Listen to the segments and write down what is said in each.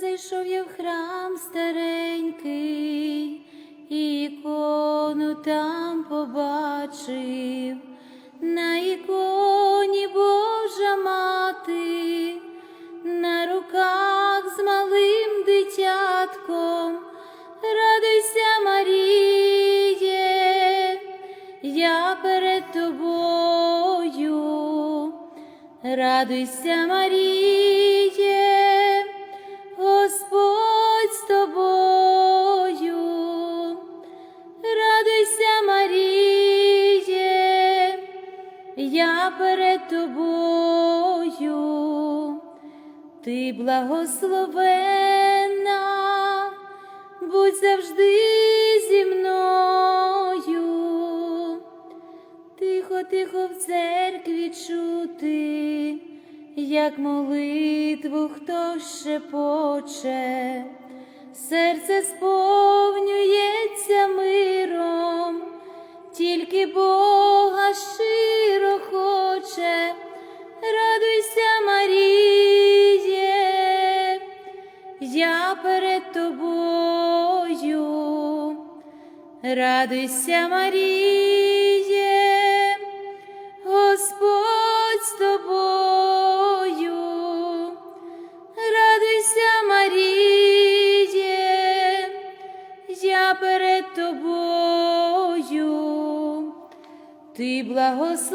зайшов я в храм старенький, і ікону там побачив, на іконі Божа мати, на руках з малим дитятком, радуйся, Маріє, я перед тобою, радуйся, Маріє, ти благословена, будь завжди зі мною. Тихо, тихо в церкві чути, як молитву хто шепоче, серце сповнюється миром, Радуйся, Маріє, Господь з тобою, радуйся, Маріє, я перед тобою, ти благословена,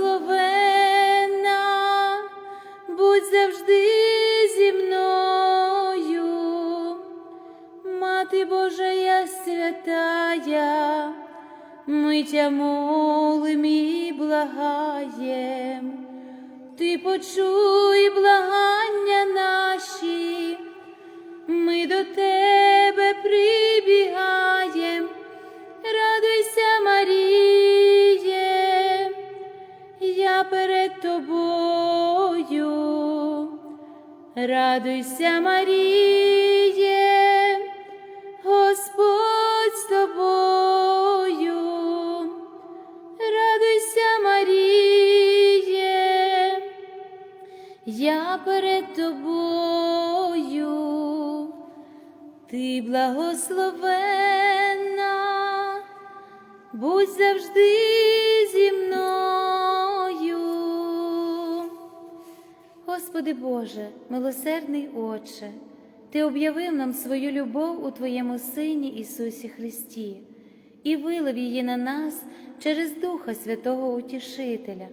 ми молим і благаєм, ти почуй благання наші, ми до тебе прибігаєм, радуйся, Маріє, я перед тобою, радуйся, Маріє, перед тобою, ти благословена, будь завжди зі мною. Господи Боже, милосердний Отче, Ти об'явив нам свою любов у Твоєму Сині Ісусі Христі і вилив її на нас через Духа Святого Утішителя.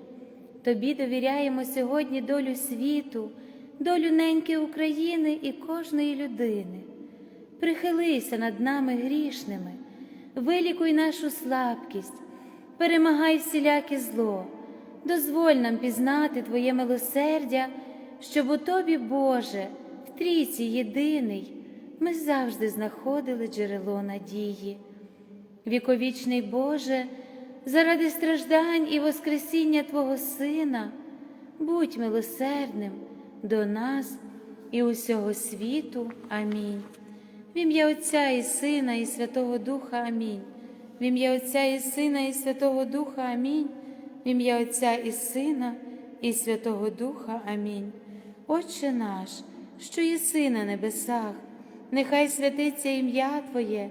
Тобі довіряємо сьогодні долю світу, долю неньки України і кожної людини. Прихилися над нами грішними, вилікуй нашу слабкість, перемагай всіляке зло, дозволь нам пізнати Твоє милосердя, щоб у Тобі, Боже, в трійці єдиний, ми завжди знаходили джерело надії. Віковічний Боже, заради страждань і Воскресіння Твого Сина, будь милосердним до нас і усього світу. Амінь. В ім'я Отця і Сина, і Святого Духа Амінь. В ім'я Отця і Сина, і Святого Духа Амінь. В ім'я Отця і Сина, і Святого Духа Амінь. Отче наш, що єси на небесах, нехай святиться ім'я Твоє,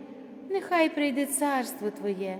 нехай прийде царство Твоє,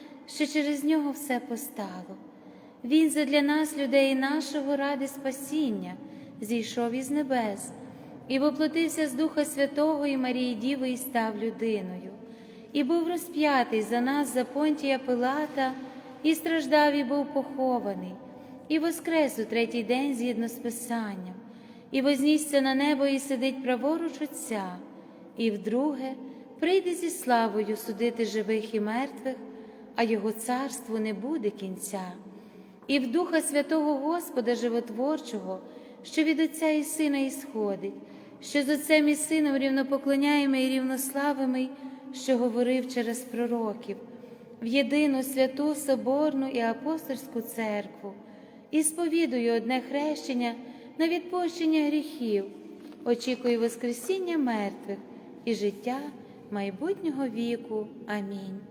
що через нього все постало. Він задля нас, людей нашого, ради спасіння, зійшов із небес, і воплотився з Духа Святого і Марії Діви і став людиною, і був розп'ятий за нас за понтія Пилата, і страждав, і був похований, і воскрес у третій день згідно з Писанням, і вознісся на небо, і сидить праворуч Отця, і вдруге прийде зі славою судити живих і мертвих, а його царству не буде кінця. І в Духа Святого Господа Животворчого, що від Отця і Сина ісходить, що з Отцем і Сином рівнопоклоняємо і рівнославимий, що говорив через пророків, в єдину святу Соборну і апостольську церкву, і сповідую одне хрещення на відпущення гріхів, очікую Воскресіння мертвих і життя майбутнього віку. Амінь.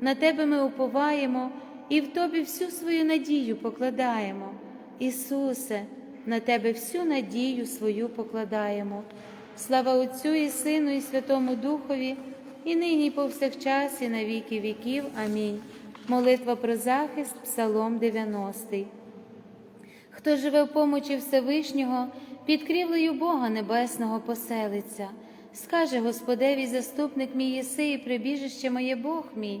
на Тебе ми уповаємо і в Тобі всю свою надію покладаємо. Ісусе, на Тебе всю надію свою покладаємо. Слава Отцю і Сину, і Святому Духові, і нині, і повсякчас, і на віки віків. Амінь. Молитва про захист, Псалом 90. Хто живе в помочі Всевишнього, під крівлею Бога Небесного поселиться, скаже Господеві, заступник мій єси, і прибіжище моє Бог мій,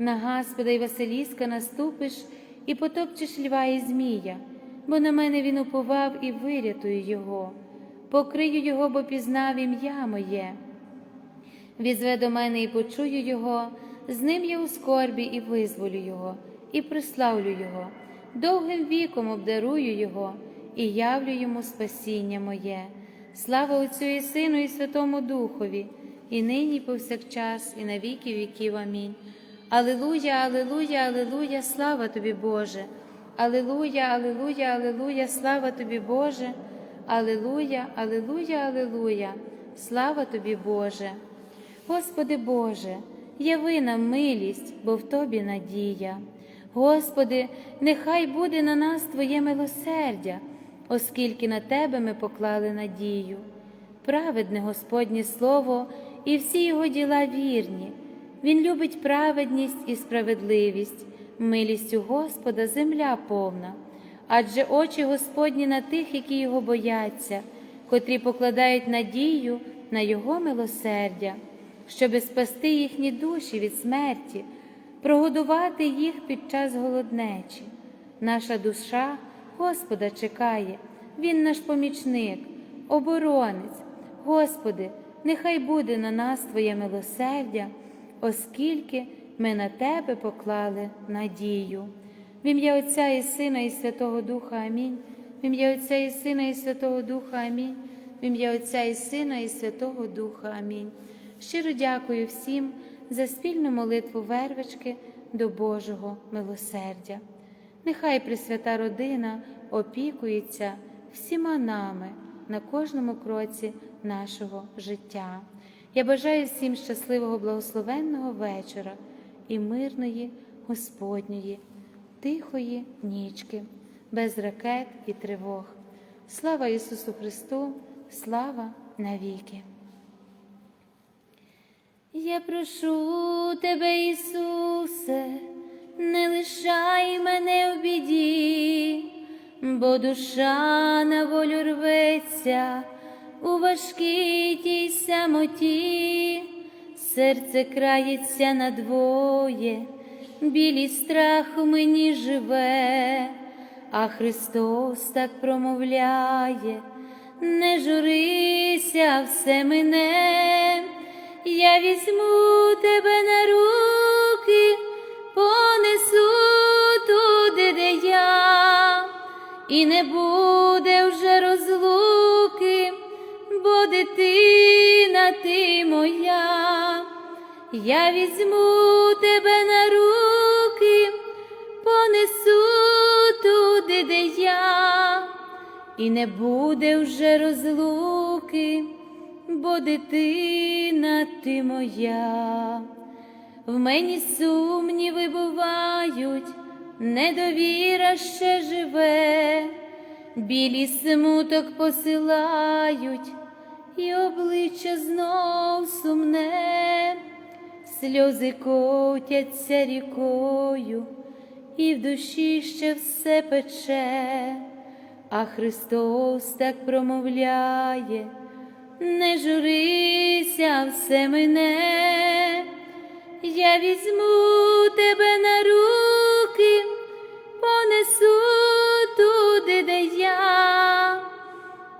На Господа й Василіска наступиш і потопчеш льва і Змія, бо на мене він уповав і вирятую його, покрию його, бо пізнав ім'я моє. Візве до мене і почую його, з ним я у скорбі і визволю його, і приславлю його довгим віком обдарую Його і явлю йому спасіння моє. Слава Отцю і Сину, і Святому Духові, і нині, і повсякчас, і на віки віків. Амінь. Алилуя, Алилуя, Алилуя, слава тобі, Боже. Алилуя, Алилуя, Алилуя, слава тобі, Боже. Алилуя, Алилуя, Алилуя, слава тобі, Боже. Господи Боже, яви нам милість, бо в Тобі надія. Господи, нехай буде на нас Твоє милосердя, оскільки на тебе ми поклали надію. Праведне Господнє Слово і всі його діла вірні. Він любить праведність і справедливість, милістю Господа земля повна. Адже очі Господні на тих, які його бояться, котрі покладають надію на Його милосердя, щоби спасти їхні душі від смерті, прогодувати їх під час голоднечі. Наша душа Господа чекає, Він наш помічник, оборонець. Господи, нехай буде на нас Твоє милосердя, оскільки ми на Тебе поклали надію. В ім'я Отця і Сина, і Святого Духа Амінь. В ім'я Отця і Сина, і Святого Духа Амінь. В ім'я Отця і Сина, і Святого Духа Амінь. Щиро дякую всім за спільну молитву вервички до Божого милосердя. Нехай Пресвята Родина опікується всіма нами на кожному кроці нашого життя. Я бажаю всім щасливого благословенного вечора і мирної Господньої, тихої нічки, без ракет і тривог. Слава Ісусу Христу, слава навіки! Я прошу тебе, Ісусе, не лишай мене в біді, бо душа на волю рветься у важкій тій самоті, серце крається надвоє, білий страх у мені живе, а Христос так промовляє, не журися, все мине. Я візьму тебе на руки, понесу туди, де я, і не буде моя, я візьму тебе на руки, понесу туди, де я, і не буде вже розлуки бо дитина ти моя, в мені сумніви бувають, недовіра ще живе, білі смуток посилають, і обличчя знов сумне, сльози котяться рікою, і в душі ще все пече, а Христос так промовляє не журися, все мене, я візьму тебе на руки,